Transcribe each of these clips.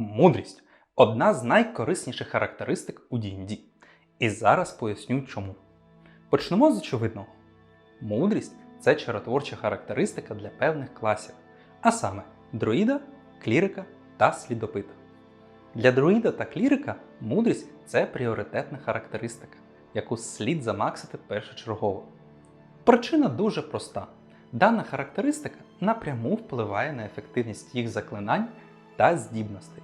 Мудрість одна з найкорисніших характеристик у D&D. І зараз поясню чому. Почнемо з очевидного. Мудрість це чаротворча характеристика для певних класів, а саме друїда, клірика та слідопита. Для друїда та клірика мудрість це пріоритетна характеристика, яку слід замаксити першочергово. Причина дуже проста. Дана характеристика напряму впливає на ефективність їх заклинань та здібностей.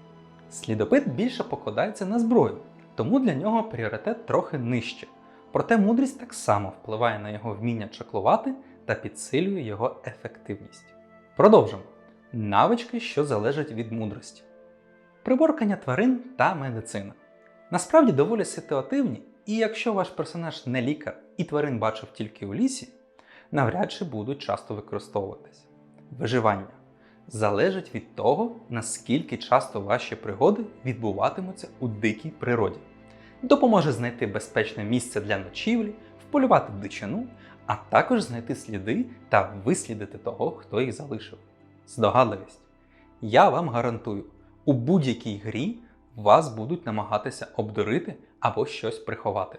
Слідопит більше покладається на зброю, тому для нього пріоритет трохи нижче. Проте мудрість так само впливає на його вміння чаклувати та підсилює його ефективність. Продовжимо. Навички, що залежать від мудрості. Приборкання тварин та медицина. Насправді доволі ситуативні, і якщо ваш персонаж не лікар і тварин бачив тільки у лісі, навряд чи будуть часто використовуватись. Виживання залежить від того, наскільки часто ваші пригоди відбуватимуться у дикій природі. Допоможе знайти безпечне місце для ночівлі, вполювати дичину, а також знайти сліди та вислідити того, хто їх залишив. Здогадливість. Я вам гарантую, у будь-якій грі вас будуть намагатися обдурити або щось приховати.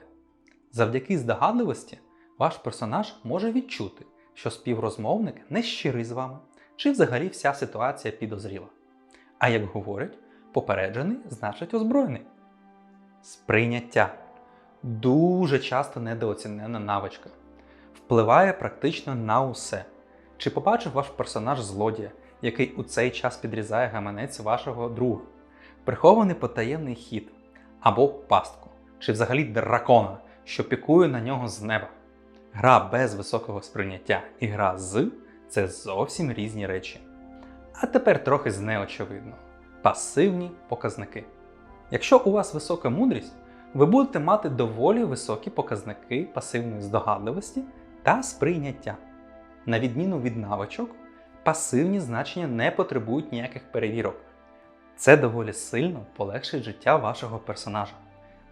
Завдяки здогадливості ваш персонаж може відчути, що співрозмовник не щирий з вами, чи взагалі вся ситуація підозріла. А як говорять, попереджений значить озброєний. Сприйняття дуже часто недооцінена навичка. Впливає практично на усе. Чи побачив ваш персонаж злодія, який у цей час підрізає гаманець вашого друга, прихований потаємний хід або пастку, чи взагалі дракона, що пікує на нього з неба. Гра без високого сприйняття і гра з це зовсім різні речі. А тепер трохи з неочевидного. Пасивні показники. Якщо у вас висока мудрість, ви будете мати доволі високі показники пасивної здогадливості та сприйняття. На відміну від навичок, пасивні значення не потребують ніяких перевірок. Це доволі сильно полегшить життя вашого персонажа.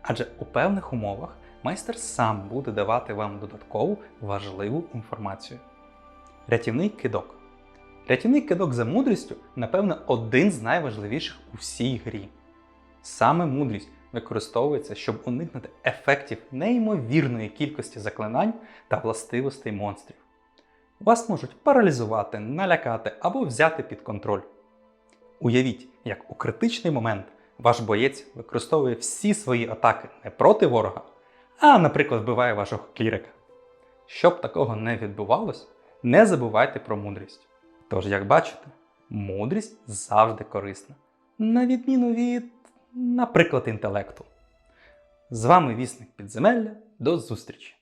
Адже у певних умовах майстер сам буде давати вам додаткову важливу інформацію. Рятівний кидок. Рятівний кидок за мудрістю, напевно, один з найважливіших у всій грі. Саме мудрість використовується, щоб уникнути ефектів неймовірної кількості заклинань та властивостей монстрів. Вас можуть паралізувати, налякати або взяти під контроль. Уявіть, як у критичний момент ваш боєць використовує всі свої атаки не проти ворога, а, наприклад, вбиває вашого клірика. Щоб такого не відбувалось, не забувайте про мудрість. Тож, як бачите, мудрість завжди корисна, на відміну від, наприклад, інтелекту. З вами вісник підземелля. До зустрічі!